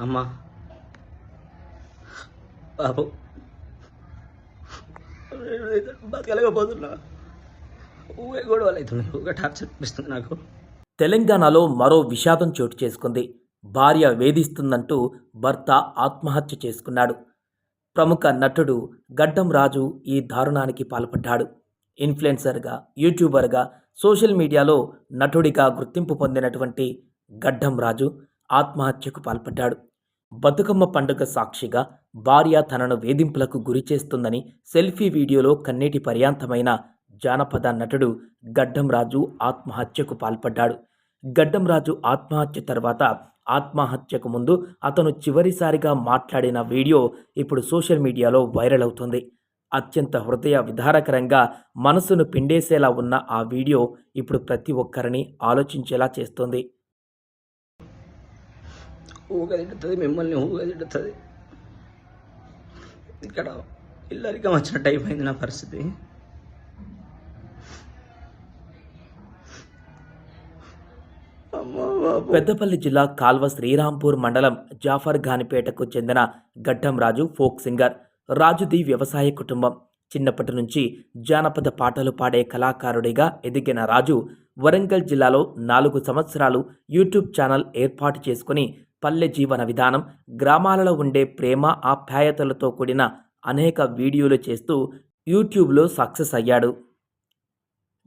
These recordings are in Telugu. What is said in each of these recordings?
అమ్మా. బాబు. బతకలేకపోతున్నా. గొడవలు అవుతున్నాయి. టార్చర్ అనిపిస్తుంది నాకు. తెలంగాణలో మరో విషాదం చోటు చేసుకుంది. భార్య వేధిస్తుందంటూ భర్త ఆత్మహత్య చేసుకున్నాడు. ప్రముఖ నటుడు గడ్డం రాజు ఈ దారుణానికి పాల్పడ్డాడు. ఇన్ఫ్లుయెన్సర్గా యూట్యూబర్గా సోషల్ మీడియాలో నటుడిగా గుర్తింపు పొందినటువంటి గడ్డం రాజు ఆత్మహత్యకు పాల్పడ్డాడు. బతుకమ్మ పండుగ సాక్షిగా భార్య తనను వేధింపులకు గురి చేస్తుందని సెల్ఫీ వీడియోలో కన్నీటి పర్యాంతమైన జానపద నటుడు గడ్డం రాజు ఆత్మహత్యకు పాల్పడ్డాడు. గడ్డంరాజు ఆత్మహత్య తర్వాత ఆత్మహత్యకు ముందు అతను చివరిసారిగా మాట్లాడిన వీడియో ఇప్పుడు సోషల్ మీడియాలో వైరల్ అవుతుంది. అత్యంత హృదయ విధారకరంగా మనసును పిండేసేలా ఉన్న ఆ వీడియో ఇప్పుడు ప్రతి ఒక్కరిని ఆలోచించేలా చేస్తుంది. ఊగదిడుతుంది మిమ్మల్ని ఊగదిడుతుంది. ఇక్కడ ఇల్లరికం వచ్చినట్టు అయిపోయింది నా పరిస్థితి. పెద్దపల్లి జిల్లా కాల్వ శ్రీరాంపూర్ మండలం జాఫర్ ఘానిపేటకు చెందిన గడ్డం రాజు ఫోక్ సింగర్. రాజుది వ్యవసాయ కుటుంబం. చిన్నప్పటి నుంచి జానపద పాటలు పాడే కళాకారుడిగా ఎదిగిన రాజు వరంగల్ జిల్లాలో నాలుగు సంవత్సరాలు యూట్యూబ్ ఛానల్ ఏర్పాటు చేసుకుని పల్లె జీవన విధానం గ్రామాలలో ఉండే ప్రేమ ఆప్యాయతలతో కూడిన అనేక వీడియోలు చేస్తూ యూట్యూబ్లో సక్సెస్ అయ్యాడు.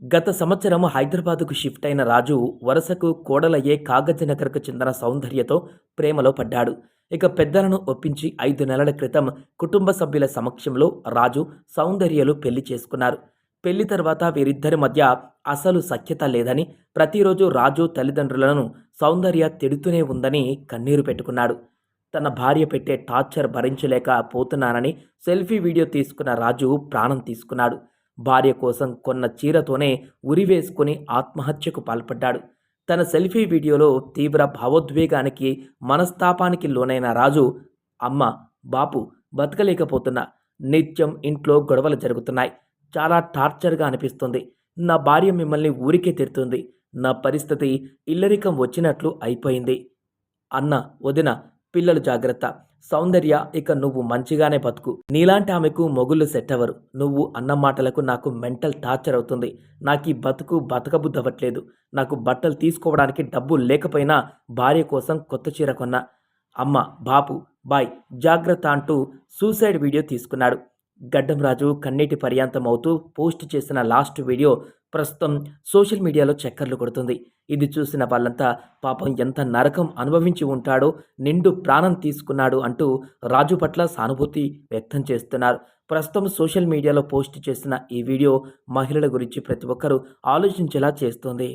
గత సంవత్సరం హైదరాబాదుకు షిఫ్ట్ అయిన రాజు వరుసకు కోడలయ్యే కాగజనగర్కు చెందిన సౌందర్యతో ప్రేమలో పడ్డాడు. ఇక పెద్దలను ఒప్పించి ఐదు నెలల క్రితం కుటుంబ సభ్యుల సమక్షంలో రాజు సౌందర్యలు పెళ్ళి చేసుకున్నారు. పెళ్ళి తర్వాత వీరిద్దరి మధ్య అసలు సఖ్యత లేదని ప్రతిరోజు రాజు తల్లిదండ్రులను సౌందర్య తిడుతూనే ఉందని కన్నీరు పెట్టుకున్నాడు. తన భార్య పెట్టే టార్చర్ భరించలేక పోతున్నానని సెల్ఫీ వీడియో తీసుకున్న రాజు ప్రాణం తీసుకున్నాడు. భార్య కోసం కొన్న చీరతోనే ఉరివేసుకుని ఆత్మహత్యకు పాల్పడ్డాడు. తన సెల్ఫీ వీడియోలో తీవ్ర భావోద్వేగానికి మనస్తాపానికి లోనైన రాజు అమ్మ బాపు బతకలేకపోతున్నా. నిత్యం ఇంట్లో గొడవలు జరుగుతున్నాయి. చాలా టార్చర్గా అనిపిస్తుంది. నా భార్య మిమ్మల్ని ఊరికే తిడుతుంది. నా పరిస్థితి ఇల్లరికం వచ్చినట్లు అయిపోయింది. అన్న వదిన పిల్లలు జాగ్రత్త. సౌందర్య ఇక నువ్వు మంచిగానే బతుకు. నీలాంటి ఆమెకు మొగుళ్ళు సెట్ అవ్వరు నువ్వు అన్న మాటలకు నాకు మెంటల్ టార్చర్ అవుతుంది. నాకు ఈ బతుకు బతకబుద్దవట్లేదు నాకు బట్టలు తీసుకోవడానికి డబ్బు లేకపోయినా భార్య కోసం కొత్త చీర కొన్నా. అమ్మ బాపు బాయ్ జాగ్రత్త అంటూ సూసైడ్ వీడియో తీసుకున్నాడు. గడ్డం రాజు కన్నీటి పర్యాంతం అవుతూ పోస్ట్ చేసిన లాస్ట్ వీడియో ప్రస్తుతం సోషల్ మీడియాలో చక్కర్లు కొడుతుంది. ఇది చూసిన వాళ్ళంతా పాపం ఎంత నరకం అనుభవించి ఉంటాడో నిండు ప్రాణం తీసుకున్నాడు అంటూ రాజు పట్ల సానుభూతి వ్యక్తం చేస్తున్నారు. ప్రస్తుతం సోషల్ మీడియాలో పోస్ట్ చేసిన ఈ వీడియో మహిళల గురించి ప్రతి ఒక్కరూ ఆలోచించేలా చేస్తుంది.